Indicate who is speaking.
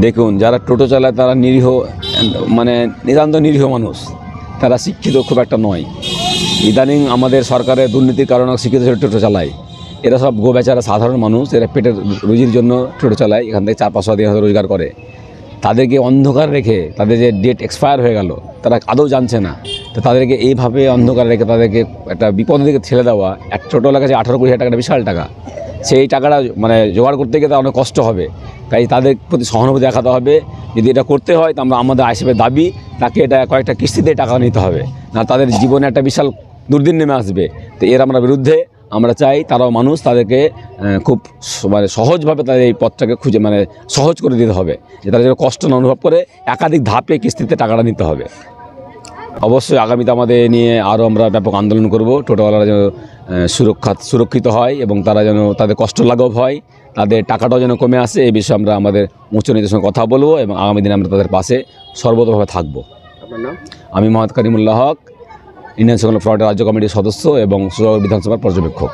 Speaker 1: দেখুন, যারা টোটো চালায় তারা নিরীহ মানে নিতান্ত নিরীহ মানুষ। তারা শিক্ষিত খুব একটা নয়। ইদানিং আমাদের সরকারের দুর্নীতির কারণে শিক্ষিত টোটো চালায়। এরা সব গো বেচারা সাধারণ মানুষ, এরা পেটের রুজির জন্য টোটো চালায়, এখান থেকে চার পাঁচশো দিয়ে রোজগার করে। তাদেরকে অন্ধকার রেখে তাদের যে ডেট এক্সপায়ার হয়ে গেল, তারা আদৌ জানছে না। তো তাদেরকে এইভাবে অন্ধকার রেখে তাদেরকে একটা বিপদের দিকে ঠেলে দেওয়া, এক ছোটোর কাছে আঠারো হাজার টাকাটা বিশাল টাকা। সেই টাকাটা মানে জোগাড় করতে গেলে অনেক কষ্ট হবে। তাই তাদের প্রতি সহানুভূতি দেখাতে হবে। যদি এটা করতে হয় তো আমরা আমাদের আইসিপের দাবি, তাকে এটা কয়েকটা কিস্তিতে টাকা নিতে হবে। না, তাদের জীবনে একটা বিশাল দুর্দিন নেমে আসবে। তো এর আমরা বিরুদ্ধে আমরা চাই, তারাও মানুষ, তাদেরকে খুব মানে সহজভাবে তাদের এই পথটাকে খুঁজে মানে সহজ করে দিতে হবে। যে তারা যেন কষ্ট না অনুভব করে, একাধিক ধাপে কিস্তিতে টাকাটা নিতে হবে। অবশ্যই আগামীতে আমাদের নিয়ে আরও আমরা ব্যাপক আন্দোলন করব। টোটোওয়ালারা যেন সুরক্ষা সুরক্ষিত হয় এবং তারা যেন তাদের কষ্ট লাঘব হয় তাদের টাকাটাও যেন কমে আসে এই বিষয়ে আমরা আমাদের উচ্চ নেতার সঙ্গে কথা বলব এবং আগামী দিনে আমরা তাদের পাশে সর্বতভাবে থাকব। আমি মোহাম্মদ করিমুল্লাহ হক ইন্ডিয়ান সেকুলার ফ্রন্টের রাজ্য কমিটির সদস্য এবং সুযোগ বিধানসভার পর্যবেক্ষক।